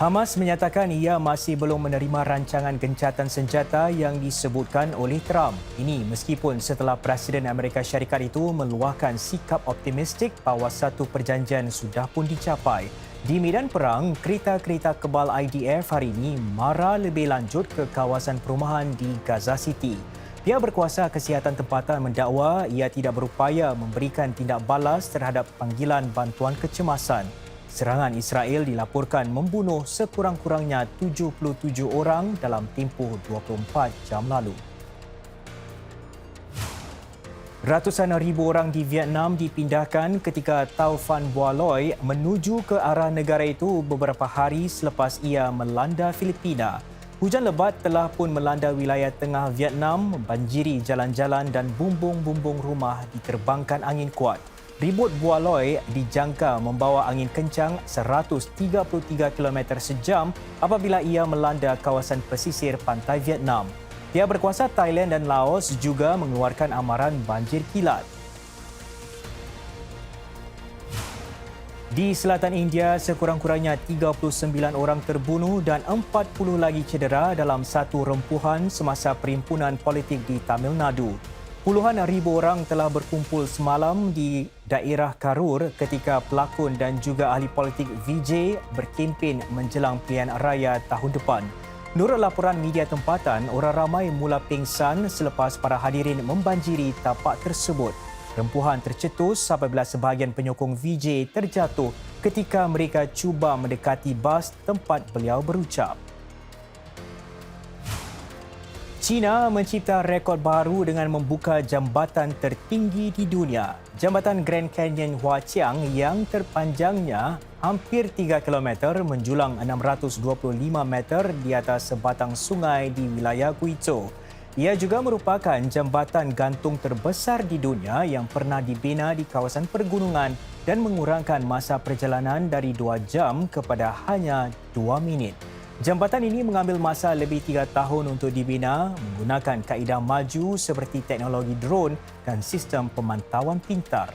Hamas menyatakan ia masih belum menerima rancangan gencatan senjata yang disebutkan oleh Trump. Ini meskipun setelah Presiden Amerika Syarikat itu meluahkan sikap optimistik bahawa satu perjanjian sudah pun dicapai. Di medan perang, kereta-kereta kebal IDF hari ini mara lebih lanjut ke kawasan perumahan di Gaza City. Pihak berkuasa kesihatan tempatan mendakwa ia tidak berupaya memberikan tindak balas terhadap panggilan bantuan kecemasan. Serangan Israel dilaporkan membunuh sekurang-kurangnya 77 orang dalam tempoh 24 jam lalu. Ratusan ribu orang di Vietnam dipindahkan ketika taufan Bualoi menuju ke arah negara itu beberapa hari selepas ia melanda Filipina. Hujan lebat telah pun melanda wilayah tengah Vietnam, membanjiri jalan-jalan dan bumbung-bumbung rumah diterbangkan angin kuat. Ribut Bualoi dijangka membawa angin kencang 133 km sejam apabila ia melanda kawasan pesisir pantai Vietnam. Pihak berkuasa Thailand dan Laos juga mengeluarkan amaran banjir kilat. Di selatan India, sekurang-kurangnya 39 orang terbunuh dan 40 lagi cedera dalam satu rempuhan semasa perimpunan politik di Tamil Nadu. Puluhan ribu orang telah berkumpul semalam di daerah Karur ketika pelakon dan juga ahli politik VJ berkempen menjelang pilihan raya tahun depan. Menurut laporan media tempatan, orang ramai mula pingsan selepas para hadirin membanjiri tapak tersebut. Rempuhan tercetus apabila sebahagian penyokong VJ terjatuh ketika mereka cuba mendekati bas tempat beliau berucap. China mencipta rekod baru dengan membuka jambatan tertinggi di dunia. Jambatan Grand Canyon Huaqiang yang terpanjangnya hampir 3 km menjulang 625 meter di atas sebatang sungai di wilayah Guizhou. Ia juga merupakan jambatan gantung terbesar di dunia yang pernah dibina di kawasan pergunungan dan mengurangkan masa perjalanan dari 2 jam kepada hanya 2 minit. Jambatan ini mengambil masa lebih tiga tahun untuk dibina menggunakan kaedah maju seperti teknologi drone dan sistem pemantauan pintar.